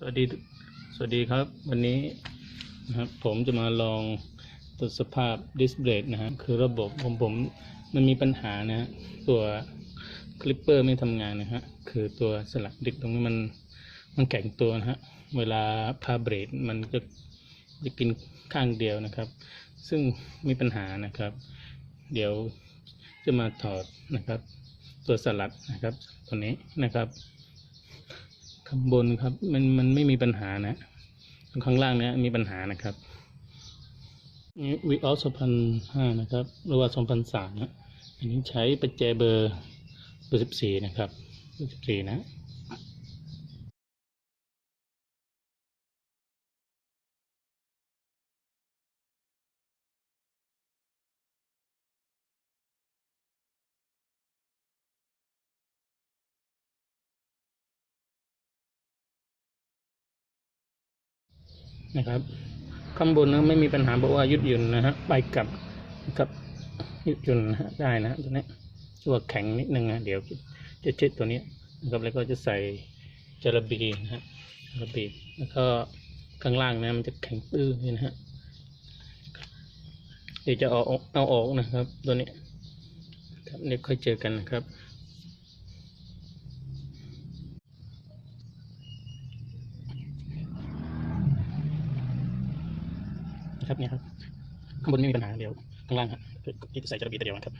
สวัสดี สวัสดีครับ วันนี้นะครับผมจะมาลองตรวจสภาพดิสเบรกนะฮะคือระบบของผมมันมีปัญหานะฮะตัวคลิปเปอร์ไม่ทำงานนะฮะคือตัวสลักดิกตรงนี้มันมันแข็งตัวนะฮะเวลาพาเบรกมันจะจะกินข้างเดียวนะครับ ซึ่งมีปัญหานะครับ เดี๋ยวจะมาถอดนะครับ ตัวสลักนะครับตัวนี้นะครับ ข้างบนครับ มันมันไม่มีปัญหานะ ข้างล่างเนี้ยมีปัญหานะครับนี่วีออสองพันห้านะครับหรือว่าสองพันสามนะอันนี้ใช้ประแจเบอร์เบอร์สิบสี่นะครับเบอร์สิบสี่นะ นะครับข้างบนนะไม่มีปัญหาบอกว่ายืดหยุ่นนะฮะไปกลับนะครับยืดหยุ่นนะฮะได้นะตัวนี้ตัวแข็งนิดนึงนะเดี๋ยวจะเช็ดตัวนี้นะครับแล้วก็จะใส่จระบีนะฮะจระบีแล้วก็ข้างล่างนะมันจะแข็งตื้อนี่นะฮะเดี๋ยวจะเอาออกเอาออกนะครับ ตัวนี้ครับเดี๋ยวค่อยเจอกันนะครับ ครับเนี่ยครับข้างบนไม่มีปัญหาเดี๋ยวข้างล่างฮะที่ใส่จระบีตัวเดียวนะครับ